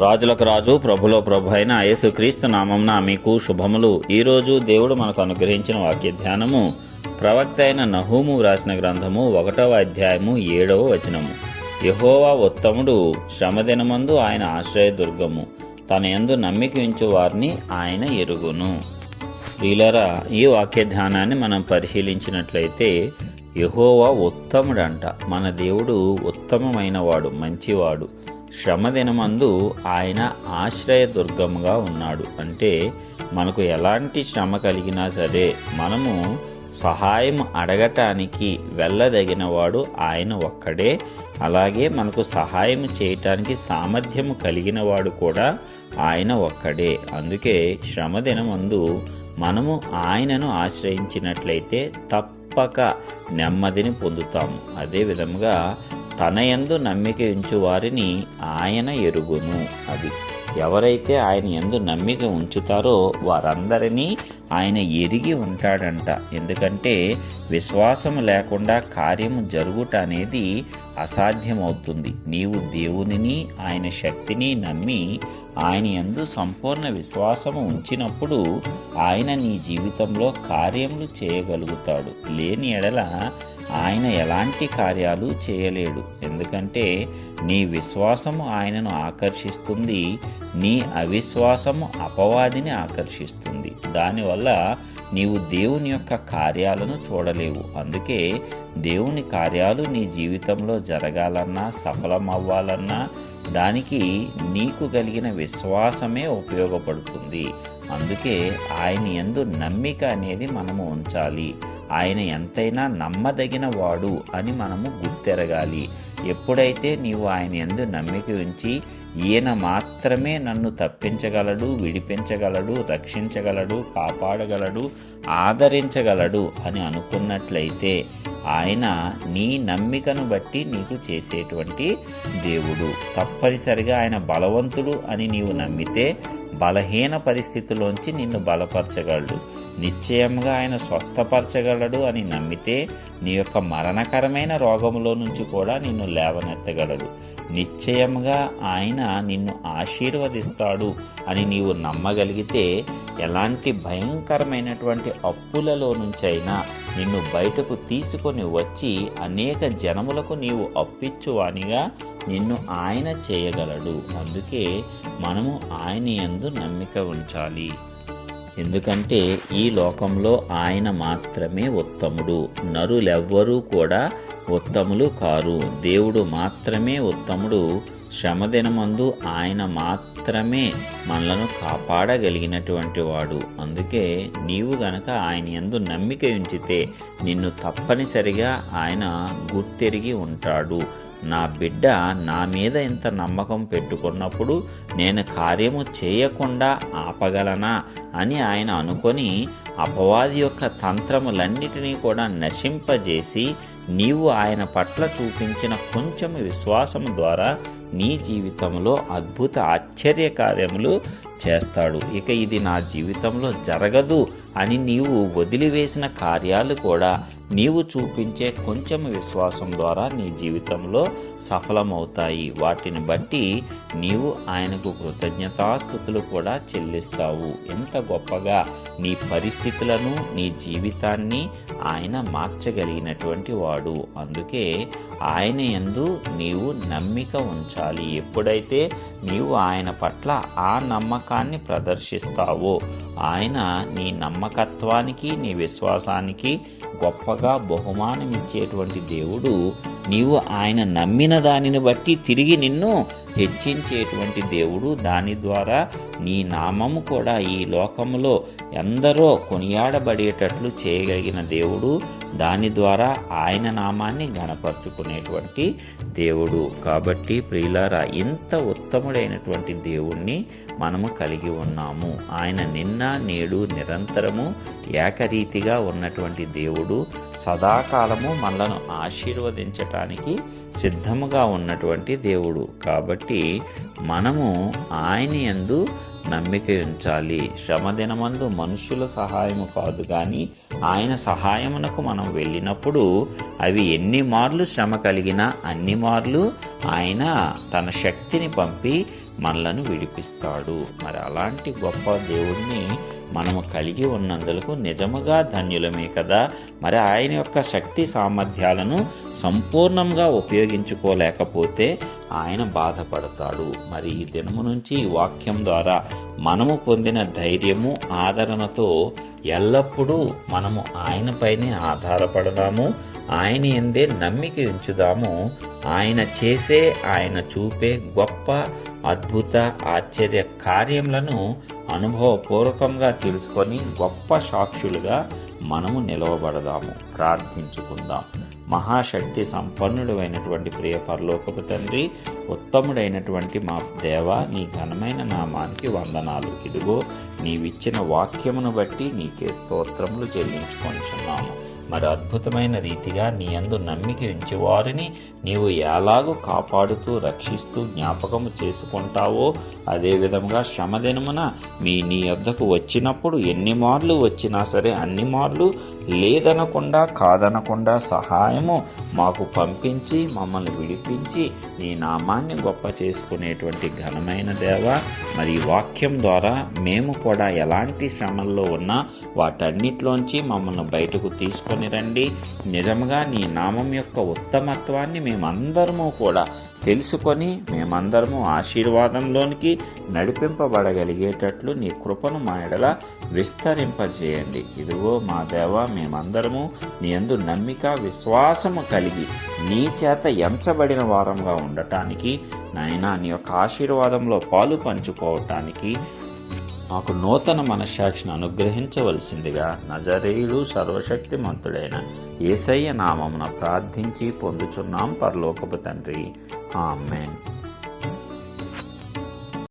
రాజులకు రాజు ప్రభులో ప్రభు అయిన యేసుక్రీస్తు నామంన మీకు శుభములు. ఈరోజు దేవుడు మనకు అనుగ్రహించిన వాక్య ధ్యానము ప్రవక్త అయిన నహూము వ్రాసిన గ్రంథము ఒకటవ అధ్యాయము ఏడవ వచనము. యహోవా ఉత్తముడు శ్రమదినమందు ఆయన ఆశ్రయదుర్గము. తన యందు నమ్మిక ఉంచు వారిని ఆయన ఎరుగును. వీలరా ఈ వాక్య ధ్యానాన్ని మనం పరిశీలించినట్లయితే యహోవా ఉత్తముడంట. మన దేవుడు ఉత్తమమైనవాడు మంచివాడు. శ్రమదినమందు ఆయన ఆశ్రయ దుర్గముగా ఉన్నాడు. అంటే మనకు ఎలాంటి శ్రమ కలిగినా సరే మనము సహాయం అడగటానికి వెళ్ళదగినవాడు ఆయన ఒక్కడే. అలాగే మనకు సహాయం చేయటానికి సామర్థ్యం కలిగినవాడు కూడా ఆయన ఒక్కడే. అందుకే శ్రమదినమందు మనము ఆయనను ఆశ్రయించినట్లయితే తప్పక నెమ్మదిని పొందుతాము. అదే విధముగా తన యందు నమ్మిక ఉంచు వారిని ఆయన ఎరుగును. అది ఎవరైతే ఆయన ఎందు నమ్మిక ఉంచుతారో వారందరినీ ఆయన ఎరిగి ఉంటాడంట. ఎందుకంటే విశ్వాసం లేకుండా కార్యము జరుగుట అనేది అసాధ్యమవుతుంది. నీవు దేవునిని ఆయన శక్తిని నమ్మి ఆయన యందు సంపూర్ణ విశ్వాసము ఉంచినప్పుడు ఆయన నీ జీవితంలో కార్యములు చేయగలుగుతాడు. లేని ఎడల ఆయన ఎలాంటి కార్యాలు చేయలేడు. ఎందుకంటే నీ విశ్వాసము ఆయనను ఆకర్షిస్తుంది. నీ అవిశ్వాసము అపవాదిని ఆకర్షిస్తుంది. దానివల్ల నీవు దేవుని యొక్క కార్యాలను చూడలేవు. అందుకే దేవుని కార్యాలు నీ జీవితంలో జరగాలన్నా సఫలమవ్వాలన్నా దానికి నీకు కలిగిన విశ్వాసమే ఉపయోగపడుతుంది. అందుకే ఆయన ఎందు నమ్మిక అనేది మనము ఉంచాలి. ఆయన ఎంతైనా నమ్మదగిన వాడు అని మనము గుర్తెరగాలి. ఎప్పుడైతే నీవు ఆయన ఎందు నమ్మిక ఉంచి ఈయన మాత్రమే నన్ను తప్పించగలడు విడిపించగలడు రక్షించగలడు కాపాడగలడు ఆదరించగలడు అని అనుకున్నట్లయితే ఆయన నీ నమ్మికను బట్టి నీకు చేసేటువంటి దేవుడు. తప్పనిసరిగా ఆయన బలవంతుడు అని నీవు నమ్మితే బలహీన పరిస్థితిలోంచి నిన్ను బలపరచగలడు. నిశ్చయంగా ఆయన స్వస్థపరచగలడు అని నమ్మితే నీ యొక్క మరణకరమైన రోగములో నుంచి కూడా నిన్ను లేవనెత్తగలడు. నిశ్చయంగా ఆయన నిన్ను ఆశీర్వదిస్తాడు అని నీవు నమ్మగలిగితే ఎలాంటి భయంకరమైనటువంటి అప్పులలో నుంచైనా నిన్ను బయటకు తీసుకొని వచ్చి అనేక జనములకు నీవు అప్పిచ్చువానిగా నిన్ను ఆయన చేయగలడు. అందుకే మనము ఆయన ఎందు నమ్మిక ఉంచాలి. ఎందుకంటే ఈ లోకంలో ఆయన మాత్రమే ఉత్తముడు. నరులెవ్వరూ కూడా ఉత్తములు కారు. దేవుడు మాత్రమే ఉత్తముడు. శ్రమదినమందు ఆయన మాత్రమే మనలను కాపాడగలిగినటువంటి వాడు. అందుకే నీవు గనక ఆయన ఎందు నమ్మిక ఉంచితే నిన్ను తప్పనిసరిగా ఆయన గుర్తెరిగి ఉంటాడు. నా బిడ్డ నా మీద ఇంత నమ్మకం పెట్టుకున్నప్పుడు నేను కార్యము చేయకుండా ఆపగలనా అని ఆయన అనుకొని అపవాది యొక్క తంత్రములన్నిటినీ కూడా నశింపజేసి నీవు ఆయన పట్ల చూపించిన కొంచెం విశ్వాసము ద్వారా నీ జీవితంలో అద్భుత ఆశ్చర్య కార్యములు చేస్తాడు. ఇక ఇది నా జీవితంలో జరగదు అని నీవు వదిలివేసిన కార్యాలు కూడా నీవు చూపించే కొంచెం విశ్వాసం ద్వారా నీ జీవితంలో సఫలమవుతాయి. వాటిని బట్టి నీవు ఆయనకు కృతజ్ఞతాస్థుతులు కూడా చెల్లిస్తావు. ఎంత గొప్పగా నీ పరిస్థితులను నీ జీవితాన్ని ఆయన మార్చగలిగినటువంటి వాడు. అందుకే ఆయన ఎందు నీవు నమ్మిక ఉంచాలి. ఎప్పుడైతే నీవు ఆయన పట్ల ఆ నమ్మకాన్ని ప్రదర్శిస్తావో ఆయన నీ నమ్మకత్వానికి నీ విశ్వాసానికి గొప్పగా బహుమానం ఇచ్చేటువంటి దేవుడు నీవు ఆయన నమ్మిన దానిని బట్టి తిరిగి నిన్ను హెచ్చించేటువంటి దేవుడు. దాని ద్వారా నీ నామము కూడా ఈ లోకములో ఎందరో కొనియాడబడేటట్లు చేయగలిగిన దేవుడు. దాని ద్వారా ఆయన నామాన్ని గణపరుచుకునేటువంటి దేవుడు. కాబట్టి ప్రియులారా ఇంత ఉత్తముడైనటువంటి దేవుణ్ణి మనము కలిగి ఉన్నాము. ఆయన నిన్న నేడు నిరంతరము ఏకరీతిగా ఉన్నటువంటి దేవుడు. సదాకాలము మనలను ఆశీర్వదించటానికి సిద్ధముగా ఉన్నటువంటి దేవుడు. కాబట్టి మనము ఆయన ఎందు నమ్మిక ఉంచాలి. శ్రమదినమందు మనుషుల సహాయము కాదు. కానీ ఆయన సహాయమునకు మనం వెళ్ళినప్పుడు అవి ఎన్ని మార్లు శ్రమ కలిగినా అన్ని మార్లు ఆయన తన శక్తిని పంపి మనలను విడిపిస్తాడు. మరి అలాంటి గొప్ప దేవుడిని మనము కలిగి ఉన్నందులకు నిజముగా ధన్యులమే కదా. మరి ఆయన యొక్క శక్తి సామర్థ్యాలను సంపూర్ణంగా ఉపయోగించుకోలేకపోతే ఆయన బాధపడతాడు. మరి ఈ దినము నుంచి ఈ వాక్యం ద్వారా మనము పొందిన ధైర్యము ఆదరణతో ఎల్లప్పుడూ మనము ఆయనపైనే ఆధారపడదాము. ఆయన ఎందే నమ్మిక ఉంచుదాము? ఆయన చేసే ఆయన చూపే గొప్ప అద్భుత ఆశ్చర్య కార్యములను అనుభవపూర్వకంగా తెలుసుకొని గొప్ప సాక్షులుగా మనము నిలవబడదాము. ప్రార్థించుకుందాం. మహాశక్తి సంపన్నుడు అయినటువంటి ప్రియ పరలోకపు తండ్రి ఉత్తముడైనటువంటి మా దేవ నీ ఘనమైన నామానికి వందనాలు. ఇదిగో నీవిచ్చిన వాక్యమును బట్టి నీకే స్తోత్రములు చెల్లించుకొంచున్నాము. మరి అద్భుతమైన రీతిగా నీ అందు నమ్మిక ఉంచేవారిని నీవు ఎలాగూ కాపాడుతూ రక్షిస్తూ జ్ఞాపకము చేసుకుంటావో అదేవిధంగా శ్రమదినమున మీ నీ వద్దకు వచ్చినప్పుడు ఎన్ని మార్లు వచ్చినా సరే అన్ని మార్లు లేదనకుండా కాదనకుండా సహాయము మాకు పంపించి మమ్మల్ని విడిపించి నీ నామాన్ని గొప్ప చేసుకునేటువంటి ఘనమైన దేవ. మరి వాక్యం ద్వారా మేము కూడా ఎలాంటి శ్రమల్లో ఉన్నా వాటన్నిటిలోంచి మమ్మల్ని బయటకు తీసుకొని రండి. నిజంగా నీ నామం యొక్క ఉత్తమత్వాన్ని మేమందరము కూడా తెలుసుకొని మేమందరము ఆశీర్వాదంలోనికి నడిపింపబడగలిగేటట్లు నీ కృపను మా ఎడల విస్తరింపజేయండి. ఇదిగో మా దేవ మేమందరము నీ అందు నమ్మిక విశ్వాసము కలిగి నీ చేత ఎంచబడిన వారంగా ఉండటానికి నాయనా నీ యొక్క ఆశీర్వాదంలో పాలు పంచుకోవటానికి మాకు నూతన మనశ్శాక్షిని అనుగ్రహించవలసిందిగా నజరేయుడు సర్వశక్తిమంతుడైన ఏసయ్య నామమున ప్రార్థించి పొందుచున్నాం పరలోకపు తండ్రి. ఆమెన్.